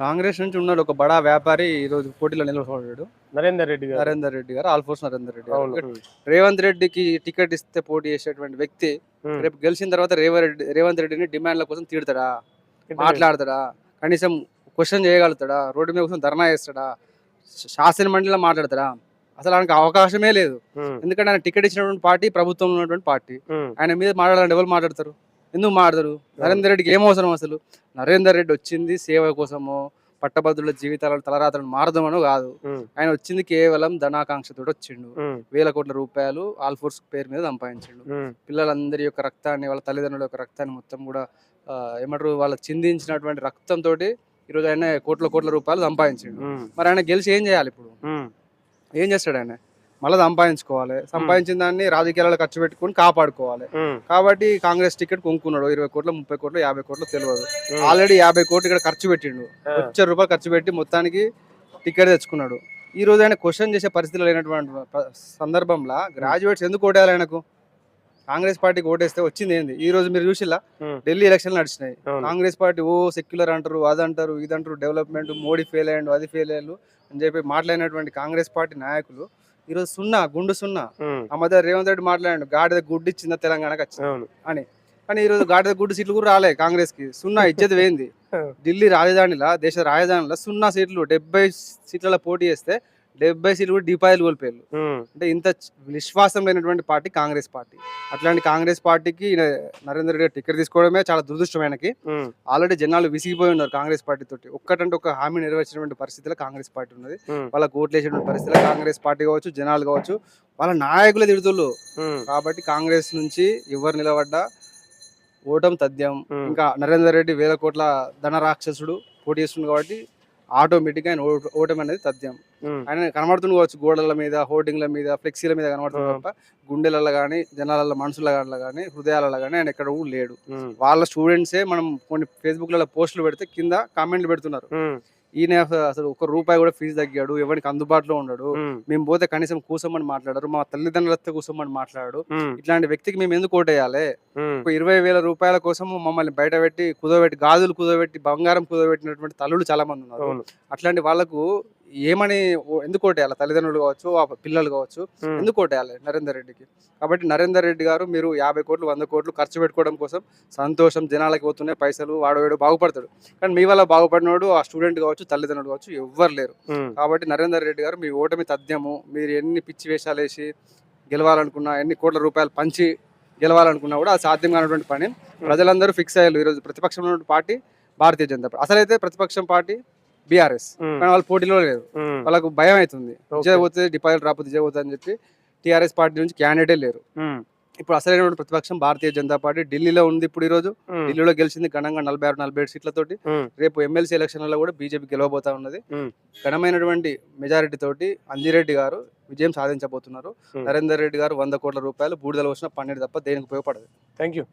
కాంగ్రెస్ నుంచి ఉన్నాడు ఒక బడా వ్యాపారి ఈ రోజు పోటీలో నిలబడ్డాడు. నరేందర్ రెడ్డి గారు. నరేందర్ రెడ్డి గారు ఆల్ఫోర్స్ నరేందర్ రెడ్డి గారు. రేవంత్ రెడ్డికి టికెట్ ఇస్తే పోటీ చేసేటువంటి వ్యక్తి. రేపు గెలిచిన తర్వాత రేవంత్ రేవంత్ రెడ్డిని డిమాండ్ల కోసం తీడతాడా? మాట్లాడతాడా? కనీసం క్వశ్చన్ చేయగలుగుతాడా? రోడ్డు మీద కోసం ధర్నా చేస్తాడా? శాసన మండలిలో మాట్లాడతాడా? అసలు ఆయనకు అవకాశమే లేదు. ఎందుకంటే ఆయన టికెట్ ఇచ్చినటువంటి పార్టీ ప్రభుత్వంలో ఉన్నటువంటి పార్టీ. ఆయన మీద మాట్లాడాలంటే ఎవరు మాట్లాడతారు? ఎందుకు మాట్లాడతారు నరేందర్ రెడ్డికి ఏం అవసరం అసలు నరేందర్ రెడ్డి వచ్చింది సేవ కోసమో పట్టభద్రుల జీవితాలను తలరాతలను మారదామనో కాదు. ఆయన వచ్చింది కేవలం ధనాకాంక్షతో వచ్చిండు. వేల కోట్ల రూపాయలు ఆల్ఫోర్స్ పేరు మీద సంపాదించిండు. పిల్లలందరి యొక్క రక్తాన్ని వాళ్ళ తల్లిదండ్రుల యొక్క రక్తాన్ని మొత్తం కూడా ఏమంటారు వాళ్ళ చిందించినటువంటి రక్తంతో ఈరోజు ఆయన కోట్ల కోట్ల రూపాయలు సంపాదించిండు. మరి ఆయన గెలిచి ఏం చేయాలి ఇప్పుడు. ఏం చేస్తాడు ఆయన మళ్ళీ సంపాదించుకోవాలి సంపాదించిన దాన్ని రాజకీయాలలో ఖర్చు పెట్టుకొని కాపాడుకోవాలి. కాబట్టి కాంగ్రెస్ టికెట్ కొనుక్కున్నాడు ఇరవై కోట్ల ముప్పై కోట్లు యాభై కోట్లు తెలియదు. ఆల్రెడీ యాభై కోట్లు ఇక్కడ ఖర్చు పెట్టిండు. లక్ష రూపాయలు ఖర్చు పెట్టి మొత్తానికి టికెట్ తెచ్చుకున్నాడు ఈ రోజు ఆయన క్వశ్చన్ చేసే పరిస్థితిలో లేనటువంటి సందర్భంలో గ్రాడ్యుయేట్స్ ఎందుకు ఓటేయాలి ఆయనకు కాంగ్రెస్ పార్టీకి ఓటేస్తే వచ్చింది ఏంది ఈ రోజు మీరు చూసిలా. ఢిల్లీ ఎలక్షన్లు నడిచినాయి. కాంగ్రెస్ పార్టీ ఓ సెక్యులర్ అంటారు అది అంటారు ఇది అంటారు డెవలప్మెంట్ మోడీ ఫెయిల్ అయ్యండు అది ఫెయిల్ అయ్యారు అని చెప్పి మాట్లాడినటువంటి కాంగ్రెస్ పార్టీ నాయకులు ఈరోజు సున్నా గుండు సున్నా. ఆ మధ్య రేవంత్ రెడ్డి మాట్లాడాడు గాడిద గుడ్డు ఇచ్చిందా తెలంగాణకు వచ్చింది అని. కానీ ఈ రోజు గాడిద గుడ్డు సీట్లు కూడా రాలే కాంగ్రెస్కి సున్నా ఇచ్చేది వేయింది. ఢిల్లీ రాజధానిలా దేశ రాజధానిలో సున్నా సీట్లు డెబ్బై సీట్ల పోటీ చేస్తే డెబ్బై సీట్లు కూడా డిపాయిలు కోల్పోయారు. అంటే ఇంత విశ్వాసం లేనటువంటి పార్టీ కాంగ్రెస్ పార్టీ అట్లాంటి కాంగ్రెస్ పార్టీకి నరేంద్ర రెడ్డి టికెట్ తీసుకోవడమే చాలా దురదృష్టం ఆయనకి. ఆల్రెడీ జనాలు విసిగిపోయి ఉన్నారు కాంగ్రెస్ పార్టీ తోటి ఒక్కటంటే ఒక హామీ నెరవేర్చినటువంటి పరిస్థితిలో కాంగ్రెస్ పార్టీ ఉన్నది. వాళ్ళకి ఓట్లు వేసేటువంటి పరిస్థితిలో కాంగ్రెస్ పార్టీ కావచ్చు జనాలు కావచ్చు వాళ్ళ నాయకులే తిడుతుళ్ళు. కాబట్టి కాంగ్రెస్ నుంచి ఎవరు నిలబడ్డా ఓటం తథ్యం. ఇంకా నరేందర్ రెడ్డి వేల కోట్ల ధన రాక్షసుడు పోటీ చేస్తుంది కాబట్టి ఆటోమేటిక్గా ఆయన ఓట- ఓటమి అనేది తథ్యం. ఆయన కనబడుతుంది కావచ్చు గోడల మీద హోర్డింగ్ల మీద ఫ్లెక్సీల మీద కనబడుతుంది ఆ. తప్ప గుండెలలో కానీ జనాలలో మనసులలో కానీ హృదయాలలో కానీ ఆయన ఎక్కడ కూడా లేడు. వాళ్ళ స్టూడెంట్సే మనం కొన్ని ఫేస్బుక్లలో పోస్టులు పెడితే కింద కామెంట్లు పెడుతున్నారు. ఈయన అస- అసలు ఒక రూపాయి కూడా ఫీజు తగ్గాడు ఎవరికి అందుబాటులో ఉండడు. మేము పోతే కనీసం కూసమని మాట్లాడారు మా తల్లిదండ్రులతో కూసమని మాట్లాడాడు ఉమ్. ఇట్లాంటి వ్యక్తికి మేము ఎందుకు ఓటేయాలి. ఒక ఇరవై వేల రూపాయల కోసం మమ్మల్ని బయట పెట్టి కుదోబెట్టి గాజులు కుదోబెట్టి బంగారం కుదోబెట్టినటువంటి తల్లులు చాలా మంది ఉన్నారు అట్లాంటి వాళ్ళకు ఏమని ఎందుకు ఓటేయాలి? తల్లిదండ్రులు కావచ్చు ఆ పిల్లలు కావచ్చు. ఎందుకు ఓటేయాలి నరేందర్ రెడ్డికి? కాబట్టి నరేందర్ రెడ్డి గారు మీరు యాభై కోట్లు వంద కోట్లు ఖర్చు పెట్టుకోవడం కోసం సంతోషం జనాలకి పోతున్నాయి పైసలు వాడవాడు బాగుపడతాడు. కానీ మీ వల్ల బాగుపడినోడు ఆ స్టూడెంట్ కావచ్చు తల్లిదండ్రులు కావచ్చు ఎవ్వరు లేరు. కాబట్టి నరేందర్ రెడ్డి గారు మీ ఓటమి తథ్యము మీరు ఎన్ని పిచ్చి వేషాలు వేసి గెలవాలనుకున్నా ఎన్ని కోట్ల రూపాయలు పంచి గెలవాలనుకున్నా కూడా అది సాధ్యం కానటువంటి పని. ప్రజలందరూ ఫిక్స్ అయ్యారు ఈరోజు. ప్రతిపక్షంలో పార్టీ భారతీయ జనతా పార్టీ. అసలైతే ప్రతిపక్షం పార్టీ బీఆర్ఎస్. కానీ వాళ్ళు పోటీలో ఉమ్. వాళ్ళకు భయం అవుతుంది. విజయ్ పోతే డిపాజిట్ రాకపోతే విజయ్ అని చెప్పి టీఆర్ఎస్ పార్టీ నుంచి క్యాండిడేటే లేరు. ఇప్పుడు అసలైనటువంటి ప్రతిపక్షం భారతీయ జనతా పార్టీ ఢిల్లీలో ఉంది ఇప్పుడు ఈ రోజు. ఢిల్లీలో గెలిచింది ఘనంగా నలభై ఆరు నలభై ఏడు సీట్లతోటి. రేపు ఎమ్మెల్సీ ఎలక్షన్లలో కూడా బీజేపీ గెలవబోతా ఉన్నది. ఘనమైనటువంటి మెజారిటీ తోటి అంజిరెడ్డి గారు విజయం సాధించబోతున్నారు. నరేందర్ రెడ్డి గారు వంద కోట్ల రూపాయలు బూడిదలు వచ్చిన పన్నెండు తప్ప దేనికి ఉపయోగపడదు థ్యాంక్ యూ